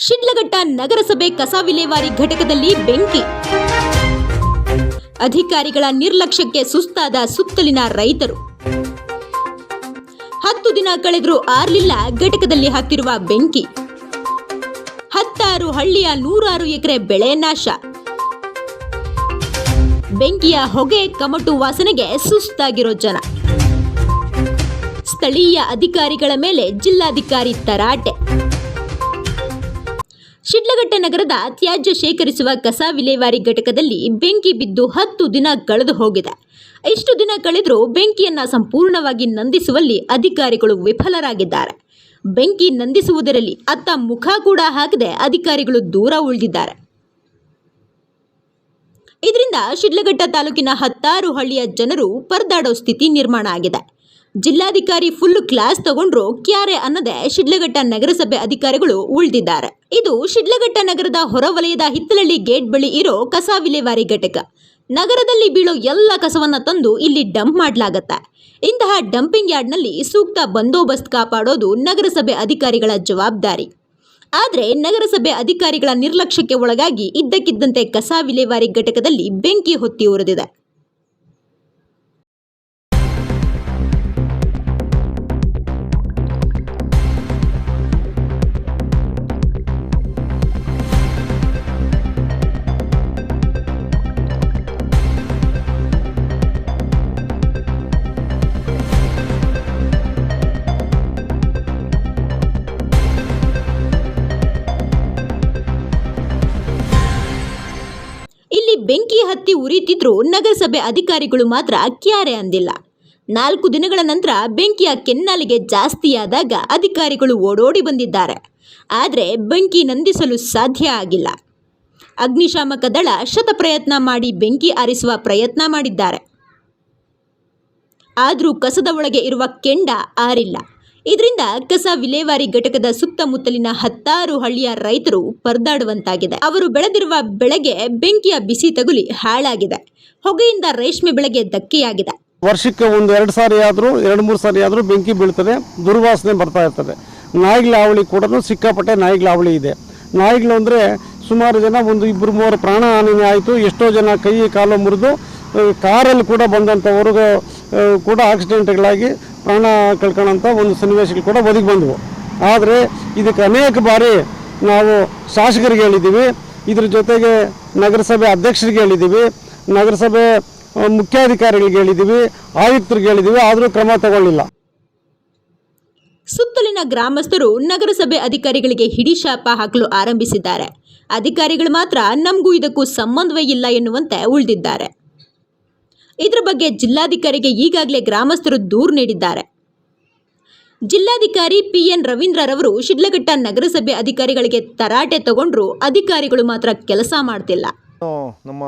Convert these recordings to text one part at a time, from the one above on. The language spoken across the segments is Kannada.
ಶಿಡ್ಲಘಟ್ಟ ನಗರಸಭೆ ಕಸ ವಿಲೇವಾರಿ ಘಟಕದಲ್ಲಿ ಬೆಂಕಿ. ಅಧಿಕಾರಿಗಳ ನಿರ್ಲಕ್ಷ್ಯಕ್ಕೆ ಸುಸ್ತಾದ ಸುತ್ತಲಿನ ರೈತರು. ಹತ್ತು ದಿನ ಕಳೆದರೂ ಆರ್ಲಿಲ್ಲ ಘಟಕದಲ್ಲಿ ಹತ್ತಿರುವ ಬೆಂಕಿ. ಹತ್ತಾರು ಹಳ್ಳಿಯ ನೂರಾರು ಎಕರೆ ಬೆಳೆ ನಾಶ. ಬೆಂಕಿಯ ಹೊಗೆ ಕಮಟು ವಾಸನೆಗೆ ಸುಸ್ತಾಗಿರೋ ಜನ. ಸ್ಥಳೀಯ ಅಧಿಕಾರಿಗಳ ಮೇಲೆ ಜಿಲ್ಲಾಧಿಕಾರಿ ತರಾಟೆ. ಶಿಡ್ಲಘಟ್ಟ ನಗರದ ತ್ಯಾಜ್ಯ ಶೇಖರಿಸುವ ಕಸ ವಿಲೇವಾರಿ ಘಟಕದಲ್ಲಿ ಬೆಂಕಿ ಬಿದ್ದು ಹತ್ತು ದಿನ ಕಳೆದು ಹೋಗಿದೆ. ಇಷ್ಟು ದಿನ ಕಳೆದರೂ ಬೆಂಕಿಯನ್ನು ಸಂಪೂರ್ಣವಾಗಿ ನಂದಿಸುವಲ್ಲಿ ಅಧಿಕಾರಿಗಳು ವಿಫಲರಾಗಿದ್ದಾರೆ. ಬೆಂಕಿ ನಂದಿಸುವುದರಲ್ಲಿ ಅತ್ತ ಮುಖ ಕೂಡ ಹಾಕದೆ ಅಧಿಕಾರಿಗಳು ದೂರ ಉಳಿದಿದ್ದಾರೆ. ಇದರಿಂದ ಶಿಡ್ಲಘಟ್ಟ ತಾಲೂಕಿನ ಹತ್ತಾರು ಹಳ್ಳಿಯ ಜನರು ಪರದಾಡೋ ಸ್ಥಿತಿ ನಿರ್ಮಾಣ ಆಗಿದೆ. ಜಿಲ್ಲಾಧಿಕಾರಿ ಫುಲ್ ಕ್ಲಾಸ್ ತಗೊಂಡ್ರು ಕ್ಯಾರೆ ಅನ್ನದೆ ಶಿಡ್ಲಘಟ್ಟ ನಗರಸಭೆ ಅಧಿಕಾರಿಗಳು ಉಳಿದಿದ್ದಾರೆ. ಇದು ಶಿಡ್ಲಘಟ್ಟ ನಗರದ ಹೊರವಲಯದ ಹಿತ್ತಲಳ್ಳಿ ಗೇಟ್ ಬಳಿ ಇರೋ ಕಸ ವಿಲೇವಾರಿ ಘಟಕ. ನಗರದಲ್ಲಿ ಬೀಳೋ ಎಲ್ಲ ಕಸವನ್ನ ತಂದು ಇಲ್ಲಿ ಡಂಪ್ ಮಾಡಲಾಗತ್ತೆ. ಇಂತಹ ಡಂಪಿಂಗ್ ಯಾರ್ಡ್ನಲ್ಲಿ ಸೂಕ್ತ ಬಂದೋಬಸ್ತ್ ಕಾಪಾಡೋದು ನಗರಸಭೆ ಅಧಿಕಾರಿಗಳ ಜವಾಬ್ದಾರಿ. ಆದರೆ ನಗರಸಭೆ ಅಧಿಕಾರಿಗಳ ನಿರ್ಲಕ್ಷ್ಯಕ್ಕೆ ಒಳಗಾಗಿ ಇದ್ದಕ್ಕಿದ್ದಂತೆ ಕಸ ವಿಲೇವಾರಿ ಘಟಕದಲ್ಲಿ ಬೆಂಕಿ ಹೊತ್ತಿ ಉರಿದಿದೆ. ಬೆಂಕಿ ಹತ್ತಿ ಉರಿಯುತ್ತಿದ್ರೂ ನಗರಸಭೆ ಅಧಿಕಾರಿಗಳು ಮಾತ್ರ ಕ್ಯಾರೆ ಅಂದಿಲ್ಲ. ನಾಲ್ಕು ದಿನಗಳ ನಂತರ ಬೆಂಕಿಯ ಕೆನ್ನಾಲಿಗೆ ಜಾಸ್ತಿಯಾದಾಗ ಅಧಿಕಾರಿಗಳು ಓಡೋಡಿ ಬಂದಿದ್ದಾರೆ. ಆದರೆ ಬೆಂಕಿ ನಂದಿಸಲು ಸಾಧ್ಯ ಆಗಿಲ್ಲ. ಅಗ್ನಿಶಾಮಕ ದಳ ಶತ ಪ್ರಯತ್ನ ಮಾಡಿ ಬೆಂಕಿ ಆರಿಸುವ ಪ್ರಯತ್ನ ಮಾಡಿದ್ದಾರೆ. ಆದರೂ ಕಸದ ಒಳಗೆ ಇರುವ ಕೆಂಡ ಆರಿಲ್ಲ. ಇದರಿಂದ ಕಸ ವಿಲೇವಾರಿ ಘಟಕದ ಸುತ್ತಮುತ್ತಲಿನ ಹತ್ತಾರು ಹಳ್ಳಿಯ ರೈತರು ಪರದಾಡುವಂತಾಗಿದೆ. ಅವರು ಬೆಳೆದಿರುವ ಬೆಳೆಗೆ ಬೆಂಕಿಯ ಬಿಸಿ ತಗುಲಿ ಹಾಳಾಗಿದೆ. ಹೊಗೆಯಿಂದ ರೇಷ್ಮೆ ಬೆಳೆಗೆ ಧಕ್ಕೆಯಾಗಿದೆ. ವರ್ಷಕ್ಕೆ ಒಂದು ಎರಡು ಸಾರಿ ಆದರೂ, ಎರಡು ಮೂರು ಸಾರಿ ಆದರೂ ಬೆಂಕಿ ಬೀಳ್ತದೆ, ದುರ್ವಾಸನೆ ಬರ್ತಾ ಇರ್ತದೆ. ನಾಯಿಗಳ ಹಾವಳಿ ಕೂಡ ಸಿಕ್ಕಾಪಟ್ಟೆ ನಾಯಿಗಳ ಹಾವಳಿ ಇದೆ. ನಾಯಿಗಳು ಅಂದರೆ ಸುಮಾರು ಜನ ಒಂದು ಇಬ್ಬರು ಮೂವರು ಪ್ರಾಣ ಹಾನಿನೇ ಆಯಿತು. ಎಷ್ಟೋ ಜನ ಕೈ ಕಾಲು ಮುರಿದು ಕಾರಲ್ಲಿ ಕೂಡ ಬಂದಂಥವ್ರಿಗೂ ಕೂಡ ಆಕ್ಸಿಡೆಂಟ್ಗಳಾಗಿ ಪ್ರಾಣ ಕಳ್ಕೊಳ್ಳೋಂಥ ಒಂದು ಸನ್ನಿವೇಶಗಳು ಕೂಡ ಒದಗಿ ಬಂದವು. ಆದರೆ ಇದಕ್ಕೆ ಅನೇಕ ಬಾರಿ ನಾವು ಶಾಸಕರಿಗೆ ಹೇಳಿದ್ದೀವಿ. ಇದ್ರ ಜೊತೆಗೆ ನಗರಸಭೆ ಅಧ್ಯಕ್ಷರಿಗೆ ಹೇಳಿದ್ದೀವಿ. ನಗರಸಭೆ ಮುಖ್ಯಾಧಿಕಾರಿಗಳಿಗೆ ಹೇಳಿದ್ದೀವಿ. ಆಯುಕ್ತರಿಗೆ ಹೇಳಿದ್ದೀವಿ. ಆದರೂ ಕ್ರಮ ತಗೊಳ್ಳಿಲ್ಲ. ಸುತ್ತಲಿನ ಗ್ರಾಮಸ್ಥರು ನಗರಸಭೆ ಅಧಿಕಾರಿಗಳಿಗೆ ಹಿಡಿ ಶಾಪ ಹಾಕಲು ಆರಂಭಿಸಿದ್ದಾರೆ. ಅಧಿಕಾರಿಗಳು ಮಾತ್ರ ನಮಗೂ ಇದಕ್ಕೂ ಸಂಬಂಧವೇ ಇಲ್ಲ ಎನ್ನುವಂತೆ ಉಳಿದಿದ್ದಾರೆ. ಇದರ ಬಗ್ಗೆ ಜಿಲ್ಲಾಧಿಕಾರಿಗೆ ಈಗಾಗಲೇ ಗ್ರಾಮಸ್ಥರು ದೂರು ನೀಡಿದ್ದಾರೆ. ಜಿಲ್ಲಾಧಿಕಾರಿ ಪಿಎನ್ ರವೀಂದ್ರರವರು ಶಿಡ್ಲಘಟ್ಟ ನಗರಸಭೆ ಅಧಿಕಾರಿಗಳಿಗೆ ತರಾಟೆ ತಗೊಂಡ್ರು, ಅಧಿಕಾರಿಗಳು ಮಾತ್ರ ಕೆಲಸ ಮಾಡ್ತಿಲ್ಲ. ನಮ್ಮ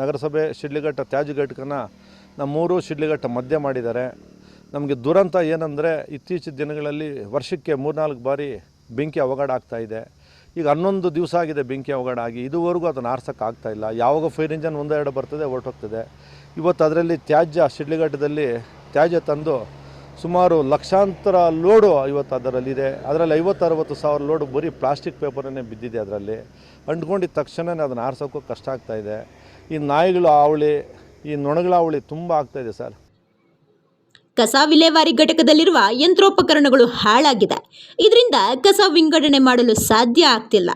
ನಗರಸಭೆ ಶಿಡ್ಲಘಟ್ಟ ತ್ಯಾಜ್ಯ ಘಟಕನ ನಮ್ಮೂರು ಶಿಡ್ಲಘಟ್ಟ ಮಧ್ಯ ಮಾಡಿದ್ದಾರೆ. ನಮಗೆ ದುರಂತ ಏನಂದರೆ ಇತ್ತೀಚಿನ ದಿನಗಳಲ್ಲಿ ವರ್ಷಕ್ಕೆ ಮೂರ್ನಾಲ್ಕು ಬಾರಿ ಬೆಂಕಿ ಅವಘಡ ಆಗ್ತಾ ಇದೆ. ಈಗ ಹನ್ನೊಂದು ದಿವಸ ಆಗಿದೆ ಬೆಂಕಿ ಅವಘಡ ಆಗಿ, ಇದುವರೆಗೂ ಅದನ್ನು ಆರ್ಸೋಕ್ಕಾಗ್ತಾ ಇಲ್ಲ. ಯಾವಾಗ ಫೈರ್ ಇಂಜನ್ ಒಂದೆರಡು ಬರ್ತದೆ, ಹೊರಟೋಗ್ತದೆ. ಇವತ್ತು ಅದರಲ್ಲಿ ತ್ಯಾಜ್ಯ, ಶಿಡ್ಲಿಘಟ್ಟದಲ್ಲಿ ತ್ಯಾಜ್ಯ ತಂದು ಸುಮಾರು ಲಕ್ಷಾಂತರ ಲೋಡು ಇವತ್ತು ಅದರಲ್ಲಿದೆ. ಅದರಲ್ಲಿ ಐವತ್ತು ಅರವತ್ತು ಸಾವಿರ ಲೋಡು ಬರೀ ಪ್ಲಾಸ್ಟಿಕ್ ಪೇಪರನ್ನೇ ಬಿದ್ದಿದೆ ಅದರಲ್ಲಿ. ಅಂಟ್ಕೊಂಡಿದ್ದ ತಕ್ಷಣವೇ ಅದನ್ನು ಆರ್ಸೋಕ್ಕೂ ಕಷ್ಟ ಆಗ್ತಾಯಿದೆ ಈ ನಾಯಿಗಳ ಹಾವಳಿ, ಈ ನೊಣಗಳ ಹಾವಳಿ ತುಂಬ ಆಗ್ತಾಯಿದೆ ಸರ್. ಕಸ ವಿಲೇವಾರಿ ಘಟಕದಲ್ಲಿರುವ ಯಂತ್ರೋಪಕರಣಗಳು ಹಾಳಾಗಿದೆ. ಇದರಿಂದ ಕಸ ವಿಂಗಡಣೆ ಮಾಡಲು ಸಾಧ್ಯ ಆಗ್ತಿಲ್ಲ.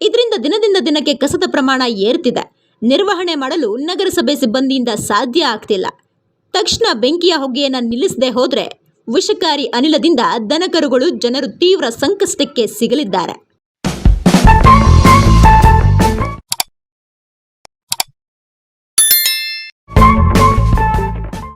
ಇದರಿಂದ ದಿನದಿಂದ ದಿನಕ್ಕೆ ಕಸದ ಪ್ರಮಾಣ ಏರ್ತಿದೆ. ನಿರ್ವಹಣೆ ಮಾಡಲು ನಗರಸಭೆ ಸಿಬ್ಬಂದಿಯಿಂದ ಸಾಧ್ಯ ಆಗ್ತಿಲ್ಲ. ತಕ್ಷಣ ಬೆಂಕಿಯ ಹೊಗೆಯನ್ನು ನಿಲ್ಲಿಸದೆ ಹೋದರೆ ವಿಷಕಾರಿ ಅನಿಲದಿಂದ ದನಕರುಗಳು ಜನರು ತೀವ್ರ ಸಂಕಷ್ಟಕ್ಕೆ ಸಿಗಲಿದ್ದಾರೆ.